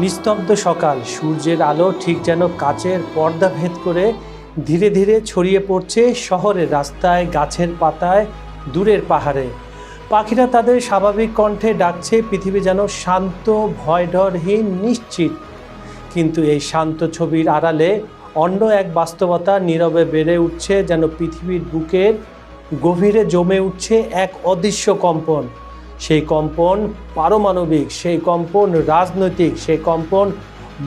নিস্তব্ধ সকাল। সূর্যের আলো ঠিক যেন কাচের পর্দা ভেদ করে ধীরে ধীরে ছড়িয়ে পড়ছে শহরের রাস্তায়, গাছের পাতায়, দূরের পাহাড়ে। পাখিরা তাদের স্বাভাবিক কণ্ঠে ডাকছে, পৃথিবী যেন শান্ত, ভয়ডরহীন, নিশ্চিত। কিন্তু এই শান্ত ছবির আড়ালে অন্য এক বাস্তবতা নীরবে বেড়ে উঠছে, যেন পৃথিবীর বুকের গভীরে জমে উঠছে এক অদৃশ্য কম্পন। সেই কম্পন পারমাণবিক, সেই কম্পন রাজনৈতিক, সেই কম্পন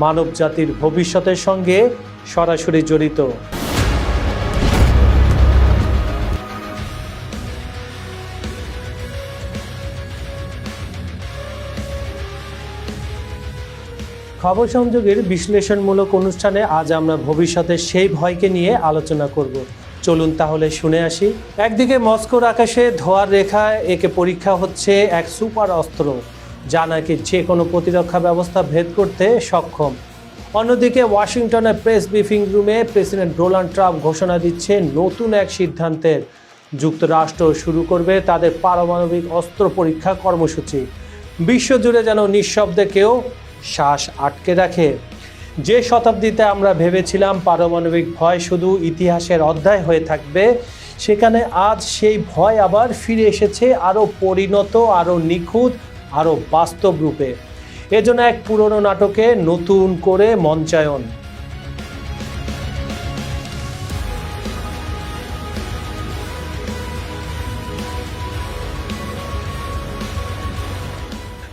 মানব জাতির ভবিষ্যতের সঙ্গে সরাসরি জড়িত। খবর সংযোগের বিশ্লেষণমূলক অনুষ্ঠানে আজ আমরা ভবিষ্যতের সেই ভয়কে নিয়ে আলোচনা করব। চলুন তাহলে শুনে আসি। একদিকে মস্কোর আকাশে ধোয়ার রেখায় একে পরীক্ষা হচ্ছে এক সুপার অস্ত্র, যা নাকি যে কোনো প্রতিরক্ষা ব্যবস্থা ভেদ করতে সক্ষম। অন্যদিকে ওয়াশিংটনের প্রেস ব্রিফিং রুমে প্রেসিডেন্ট ডোনাল্ড ট্রাম্প ঘোষণা দিচ্ছে নতুন এক সিদ্ধান্তের। যুক্তরাষ্ট্র শুরু করবে তাদের পারমাণবিক অস্ত্র পরীক্ষা কর্মসূচি। বিশ্বজুড়ে যেন নিঃশব্দে কেউ শ্বাস আটকে রাখে। যে শতাব্দীতে আমরা ভেবেছিলাম পারমাণবিক ভয় শুধু ইতিহাসের অধ্যায় হয়ে থাকবে, সেখানে আজ সেই ভয় আবার ফিরে এসেছে আরও পরিণত, আরও নিখুঁত, আরও বাস্তব রূপে। এজন্য এক পুরনো নাটকে নতুন করে মঞ্চায়ন।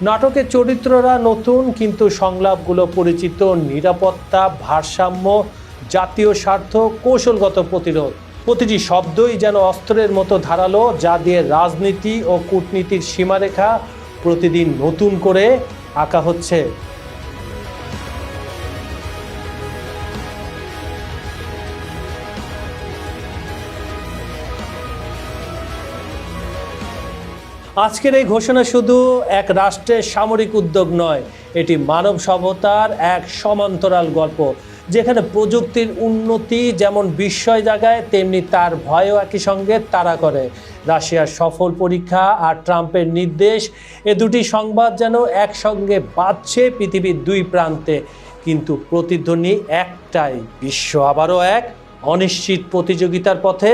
নাটকের চরিত্ররা নতুন, কিন্তু সংলাপগুলো পরিচিত, নিরাপত্তা, ভারসাম্য, জাতীয় স্বার্থ, কৌশলগত প্রতিরোধ। প্রতিটি শব্দই যেন অস্ত্রের মতো ধারালো, যা দিয়ে রাজনীতি ও কূটনীতির সীমারেখা প্রতিদিন নতুন করে আঁকা হচ্ছে। আজকের এই ঘোষণা শুধু এক রাষ্ট্রের সামরিক উদ্যোগ নয়, এটি মানব সভ্যতার এক সমান্তরাল গল্প, যেখানে প্রযুক্তির উন্নতি যেমন বিস্ময় জাগায়, তেমনি তার ভয়ও একই সঙ্গে তাড়া করে। রাশিয়ার সফল পরীক্ষা আর ট্রাম্পের নির্দেশ, এ দুটি সংবাদ যেন একসঙ্গে বাজছে পৃথিবীর দুই প্রান্তে। কিন্তু প্রতিধ্বনি একটাই, বিশ্ব আবারও এক অনিশ্চিত প্রতিযোগিতার পথে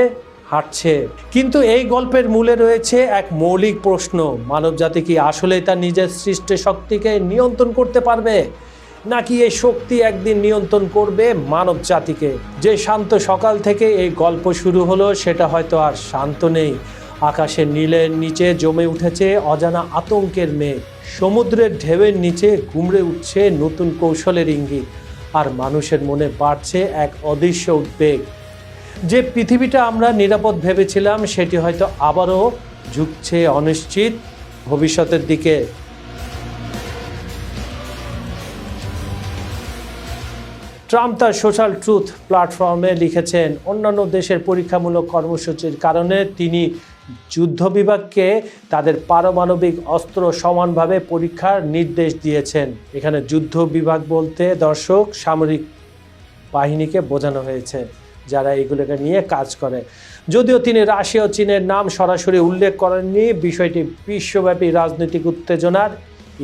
হাঁটছে। কিন্তু এই গল্পের মূলে রয়েছে এক মৌলিক প্রশ্ন। মানবজাতি কি আসলেই তার নিজের সৃষ্ট শক্তিকে নিয়ন্ত্রণ করতে পারবে? নাকি এই শক্তি একদিন নিয়ন্ত্রণ করবে মানব জাতিকে যে শান্ত সকাল থেকে এই গল্প শুরু হলো, সেটা হয়তো আর শান্ত নেই। আকাশে নীলের নিচে জমে উঠেছে অজানা আতঙ্কের মেঘ। সমুদ্রের ঢেউয়ের নিচে গুমড়ে উঠছে নতুন কৌশলের ইঙ্গিত। আর মানুষের মনে বাড়ছে এক অদৃশ্য উদ্বেগ। যে পৃথিবীটা আমরা নিরাপদ ভেবেছিলাম, সেটি হয়তো আবারও ঝুঁকছে অনিশ্চিত ভবিষ্যতের দিকে। ট্রাম্প তার সোশ্যাল ট্রুথ প্ল্যাটফর্মে লিখেছেন, অন্যান্য দেশের পরীক্ষামূলক কর্মসূচির কারণে তিনি যুদ্ধ বিভাগকে তাদের পারমাণবিক অস্ত্র সমানভাবে পরীক্ষার নির্দেশ দিয়েছেন। এখানে যুদ্ধ বিভাগ বলতে দর্শক, সামরিক বাহিনীকে বোঝানো হয়েছে। যারা এগুলোকে নিয়ে কাজ করে। যদিও তিনি রাশিয়া ও চীনের নাম সরাসরি উল্লেখ করেননি, বিষয়টি বিশ্বব্যাপী রাজনৈতিক উত্তেজনার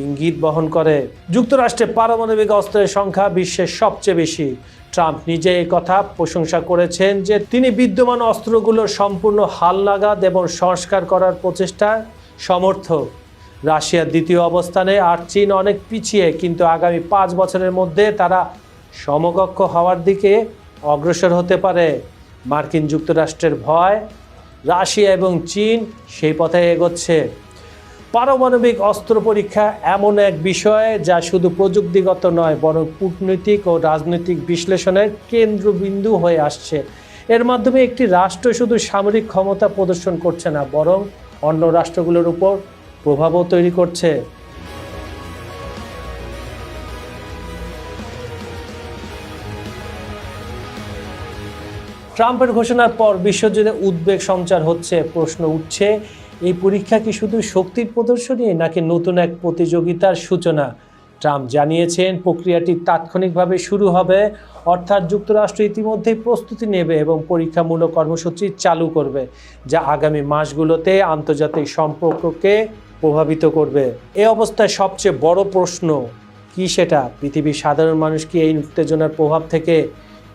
ইঙ্গিত বহন করে। যুক্তরাষ্ট্রে পারমাণবিক অস্ত্রের সংখ্যা বিশ্বের সবচেয়ে বেশি। ট্রাম্প নিজে এই কথা প্রশংসা করেছেন যে তিনি বিদ্যমান অস্ত্রগুলোর সম্পূর্ণ হালনাগাদ এবং সংস্কার করার প্রচেষ্টা সমর্থক রাশিয়ার দ্বিতীয় অবস্থানে আর চীন অনেক পিছিয়ে, কিন্তু আগামী পাঁচ বছরের মধ্যে তারা সমকক্ষ হওয়ার দিকে অগ্রসর হতে পারে মার্কিন যুক্তরাষ্ট্রের ভয়, রাশিয়া এবং চীন সেই পথে এগোচ্ছে। পারমাণবিক অস্ত্র পরীক্ষা এমন এক বিষয় যা শুধু প্রযুক্তিগত নয়, বরং কূটনৈতিক ও রাজনৈতিক বিশ্লেষণের কেন্দ্রবিন্দু হয়ে আসছে। এর মাধ্যমে একটি রাষ্ট্র শুধু সামরিক ক্ষমতা প্রদর্শন করছে না, বরং অন্য রাষ্ট্রগুলোর উপর প্রভাবও তৈরি করছে। ট্রাম্পের ঘোষণার পর বিশ্বজুড়ে উদ্বেগ সঞ্চার হচ্ছে, প্রশ্ন উঠছে, এই পরীক্ষা কি শুধু শক্তির প্রদর্শনী নাকি নতুন এক প্রতিযোগিতার সূচনা? ট্রাম্প জানিয়েছেন, প্রক্রিয়াটি তাৎক্ষণিকভাবে শুরু হবে, অর্থাৎ যুক্তরাষ্ট্র ইতিমধ্যেই প্রস্তুতি নেবে এবং পরীক্ষামূলক কর্মসূচি চালু করবে, যা আগামী মাসগুলোতে আন্তর্জাতিক সম্পর্ককে প্রভাবিত করবে। এ অবস্থায় সবচেয়ে বড় প্রশ্ন, কি সেটা? পৃথিবীর সাধারণ মানুষ কি এই উত্তেজনার প্রভাব থেকে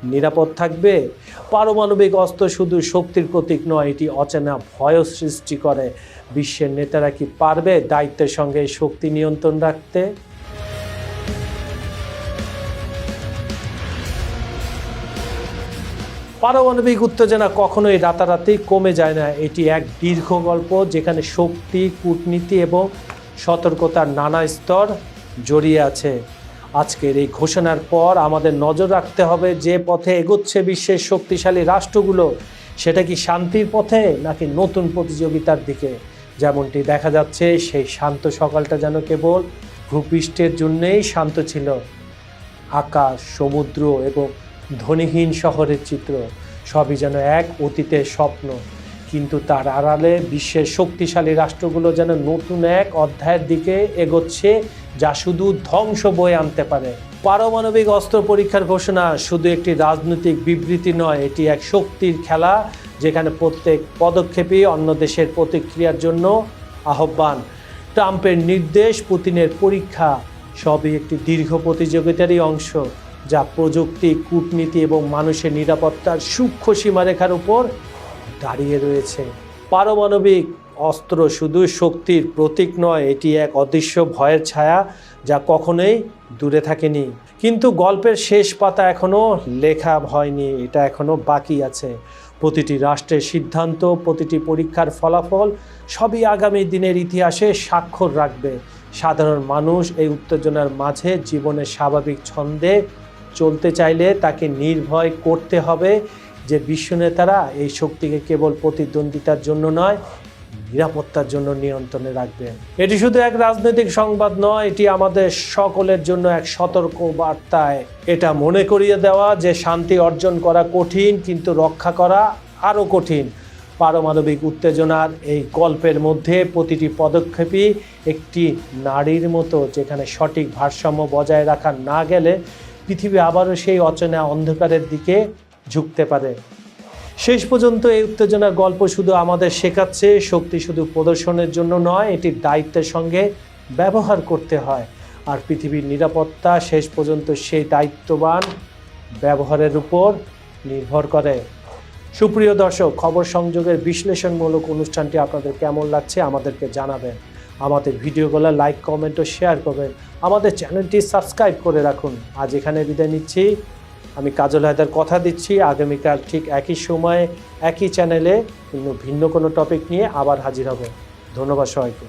নিরাপদ থাকবে। পারমাণবিক অস্ত্র শুধু শক্তির প্রতীক নয়, এটি অচেনা ভয় সৃষ্টি করে। বিশ্বের নেতারা কি পারবে দায়িত্বের সঙ্গে শক্তি নিয়ন্ত্রণ রাখতে? পারমাণবিক উত্তেজনা কখনোই রাতারাতি কমে যায় না। এটি এক দীর্ঘ গল্প যেখানে শক্তি, কূটনীতি এবং সতর্কতার নানা স্তর জড়িয়ে আছে। আজকের এই ঘোষণার পর আমাদের নজর রাখতে হবে যে পথে এগোচ্ছে বিশ্বের শক্তিশালী রাষ্ট্রগুলো, সেটা কি শান্তির পথে নাকি নতুন প্রতিযোগিতার দিকে? যেমনটি দেখা যাচ্ছে, সেই শান্ত সকালটা যেন কেবল ভূপৃষ্ঠের জন্যেই শান্ত ছিল। আকাশ, সমুদ্র এবং ধ্বনিহীন শহরের চিত্র, সবই যেন এক অতীতের স্বপ্ন। কিন্তু তার আড়ালে বিশ্বের শক্তিশালী রাষ্ট্রগুলো যেন নতুন এক অধ্যায়ের দিকে এগোচ্ছে, যা শুধু ধ্বংস বয়ে আনতে পারে। পারমাণবিক অস্ত্র পরীক্ষার ঘোষণা শুধু একটি রাজনৈতিক বিবৃতি নয়, এটি এক শক্তির খেলা, যেখানে প্রত্যেক পদক্ষেপই অন্য দেশের প্রতিক্রিয়ার জন্য আহ্বান। ট্রাম্পের নির্দেশ, পুতিনের পরীক্ষা, সবই একটি দীর্ঘ প্রতিযোগিতারই অংশ, যা প্রযুক্তি, কূটনীতি এবং মানুষের নিরাপত্তার সূক্ষ্ম সীমারেখার উপর দাঁড়িয়ে রয়েছে। পারমাণবিক অস্ত্র শুধু শক্তির প্রতীক নয়, এটি এক অদৃশ্য ভয়ের ছায়া যা কখনোই দূরে থাকেনি। কিন্তু গল্পের শেষ পাতা এখনও লেখা হয়নি, এটা এখনও বাকি আছে। প্রতিটি রাষ্ট্রের সিদ্ধান্ত, প্রতিটি পরীক্ষার ফলাফল সবই আগামী দিনের ইতিহাসে স্বাক্ষর রাখবে। সাধারণ মানুষ এই উত্তেজনার মাঝে জীবনের স্বাভাবিক ছন্দে চলতে চাইলে তাকে নির্ভয় করতে হবে। যে বিশ্ব নেতারা এই শক্তিকে কেবল প্রতিদ্বন্দ্বিতার জন্য নয়, নিরাপত্তার জন্য নিয়ন্ত্রণে রাখবেন। এটি শুধু এক রাজনৈতিক সংবাদ নয়, এটি আমাদের সকলের জন্য এক সতর্ক বার্তায়। এটা মনে করিয়ে দেওয়া যে শান্তি অর্জন করা কঠিন, কিন্তু রক্ষা করা আরও কঠিন। পারমাণবিক উত্তেজনার এই গল্পের মধ্যে প্রতিটি পদক্ষেপই একটি নারীর মতো, যেখানে সঠিক ভারসাম্য বজায় রাখা না গেলে পৃথিবী আবারও সেই অচেনা অন্ধকারের দিকে ঝুঁকতে পারে। শেষ পর্যন্ত এই উত্তেজনার গল্প শুধু আমাদের শেখাচ্ছে, শক্তি শুধু প্রদর্শনের জন্য নয়, এটি দায়িত্বের সঙ্গে ব্যবহার করতে হয়। আর পৃথিবীর নিরাপত্তা শেষ পর্যন্ত সেই দায়িত্ববান ব্যবহারের উপর নির্ভর করে। সুপ্রিয় দর্শক, খবর সংযোগের বিশ্লেষণমূলক অনুষ্ঠানটি আপনাদের কেমন লাগছে আমাদেরকে জানাবেন। আমাদের ভিডিওগুলো লাইক, কমেন্ট ও শেয়ার করবেন। আমাদের চ্যানেলটি সাবস্ক্রাইব করে রাখুন। আজ এখানে বিদায় নিচ্ছি। আমি কাজল হায়দার কথা দিচ্ছি। আগামীকাল ঠিক একই সময়ে একই চ্যানেলে ভিন্ন কোনো টপিক নিয়ে আবার হাজির হবে। ধন্যবাদ সবাইকে।